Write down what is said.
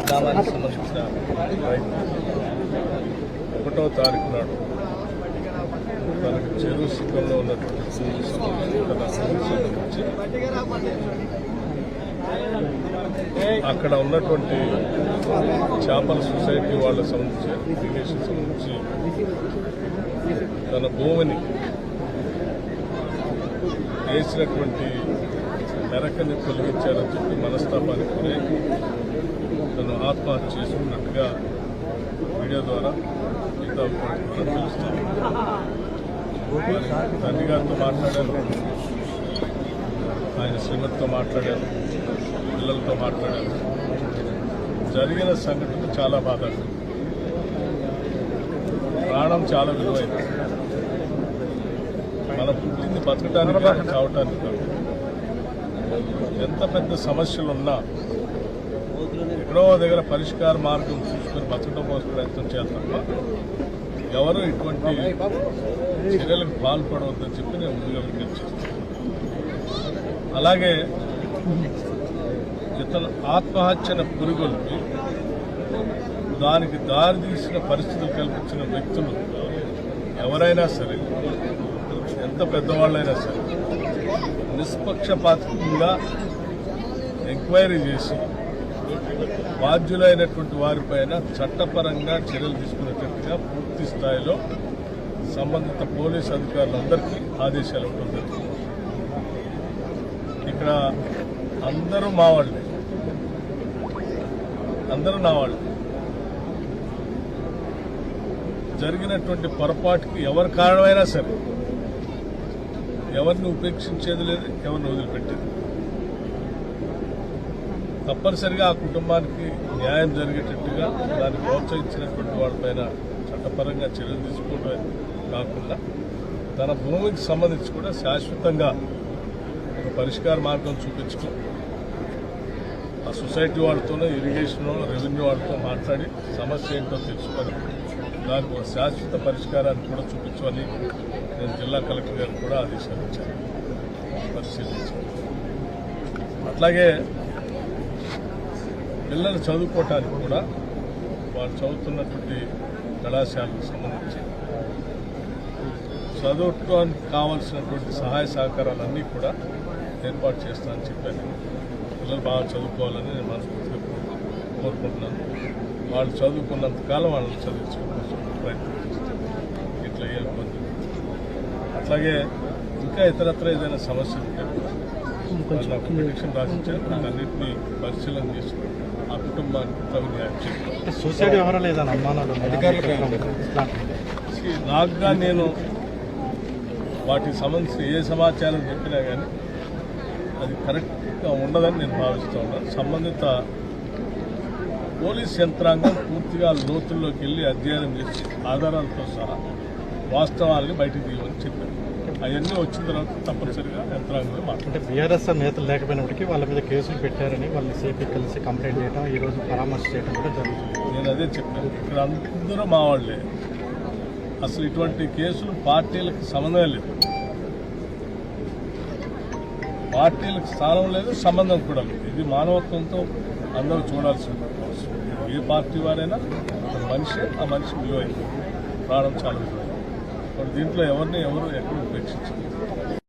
గ్రామానికి సంబంధించిన ఒకటో తారీఖు నాడు మనకు చెరువు సిద్ధంలో ఉన్నటువంటి అక్కడ ఉన్నటువంటి చేపల సొసైటీ వాళ్ళ సంబంధించి ఇరిగేషన్ సంబంధించి తన భూమిని వేసినటువంటి మెరకని తొలగించారని చెప్పి మనస్తాపానికి గురై చేసుకున్నట్టుగా మీడియా ద్వారా మిగతా తెలుస్తాను తండ్రి గారితో మాట్లాడాను ఆయన శ్రీమతితో మాట్లాడాను పిల్లలతో మాట్లాడాను జరిగిన సంఘటన చాలా బాధాకరం. ప్రాణం చాలా విలువైంది మన పుట్టింది బతకడానికి కాదు ఎంత పెద్ద సమస్యలు ఉన్నా ఎక్కడో దగ్గర పరిష్కార మార్గం చూసుకొని బతకడం కోసం ప్రయత్నం చేయాలి తప్ప ఎవరు ఇటువంటి చర్యలకు పాల్పడవద్దని చెప్పి నేను ముందుగా విజ్ఞప్తి అలాగే ఇతను ఆత్మహత్యన పురుగొల్పి దానికి దారితీసిన పరిస్థితులు కల్పించిన వ్యక్తులు ఎవరైనా సరే ఎంత పెద్దవాళ్ళైనా సరే నిష్పక్షపాతంగా ఎంక్వైరీ చేసి బాధ్యులైనటువంటి వారిపైన చట్టపరంగా చర్యలు తీసుకునేటట్టుగా పూర్తి స్థాయిలో సంబంధిత పోలీస్ అధికారులందరికీ ఆదేశాలు ఇవ్వడం జరుగుతుంది. ఇక్కడ అందరూ మా వాళ్ళే. అందరూ నా వాళ్ళు. జరిగినటువంటి పొరపాటుకి ఎవరి కారణమైనా సరే ఎవరిని ఉపేక్షించేది లేదు ఎవరిని వదిలిపెట్టేది తప్పనిసరిగా ఆ కుటుంబానికి న్యాయం జరిగేటట్టుగా దాన్ని ప్రోత్సహించినటువంటి వాళ్ళపైన చట్టపరంగా చర్యలు తీసుకోవడమే కాకుండా తన భూమికి సంబంధించి కూడా శాశ్వతంగా ఒక పరిష్కార మార్గం చూపించుకో ఆ సొసైటీ వాళ్ళతోనో ఇరిగేషన్ రెవెన్యూ వాళ్ళతో మాట్లాడి సమస్య ఏంటో తెలుసుకొని దానికి ఒక శాశ్వత పరిష్కారాన్ని కూడా చూపించమని నేను జిల్లా కలెక్టర్ గారు కూడా ఆదేశాలు ఇచ్చాను. పరిశీలించాను. అట్లాగే పిల్లలు చదువుకోవటానికి కూడా వాళ్ళు చదువుతున్నటువంటి కళాశాలకు సంబంధించి చదువుకోవడానికి కావాల్సినటువంటి సహాయ సహకారాలన్నీ కూడా ఏర్పాటు చేస్తానని చెప్పాను. పిల్లలు బాగా చదువుకోవాలని నేను మనస్ఫూర్తిగా కోరు- కోరుకుంటున్నాను. వాళ్ళు చదువుకున్నంత కాలం వాళ్ళని చదివించుకోవడం ప్రయత్నం చేస్తాను. ఇట్లా ఏ ఇబ్బంది. అట్లాగే ఇంకా ఇతరత్ర ఏదైనా సమస్య ఉంటే నాకు పిటిషన్ రాసిచ్చారు అన్నింటినీ పరిశీలన చేసుకుని ఆ కుటుంబానికి తగు న్యాయం చేయాలి సూసైడ్ ఎవరో లేదని అనుమానాలు నేను వాటికి సంబంధించి ఏ సమాచారం చెప్పినా కానీ అది కరెక్ట్గా ఉండదని నేను భావిస్తూ ఉన్నాను సంబంధిత పోలీస్ యంత్రాంగం పూర్తిగా లోతుల్లోకి వెళ్ళి అధ్యయనం చేసి ఆధారాలతో సహా వాస్తవాలని బయటకు తీయమని చెప్పారు అవన్నీ వచ్చిన తర్వాత తప్పనిసరిగా యంత్రాంగంలో అంటే బీఆర్ఎస్ నేతలు లేకపోయినప్పటికీ వాళ్ళ మీద కేసులు పెట్టారని వాళ్ళని సేపీ కలిసి కంప్లైంట్ చేయడం ఈ రోజు పరామర్శ చేయడం కూడా జరుగుతుంది. నేను అదే చెప్పాను. ఇక్కడ అందరూ మా వాళ్ళే. అసలు ఇటువంటి కేసులు పార్టీలకు సంబంధం లేదు. పార్టీలకు స్థానం లేదు సంబంధం కూడా లేదు. ఇది మానవత్వంతో అందరూ చూడాల్సిన అవసరం. ఏ పార్టీ వారైనా ఒక మనిషి ఆ మనిషి విలువైంది. ప్రాణం చాలా. మరి దీంట్లో ఎవరిని ఎవరు ఎక్కడ ఉపేక్షించారు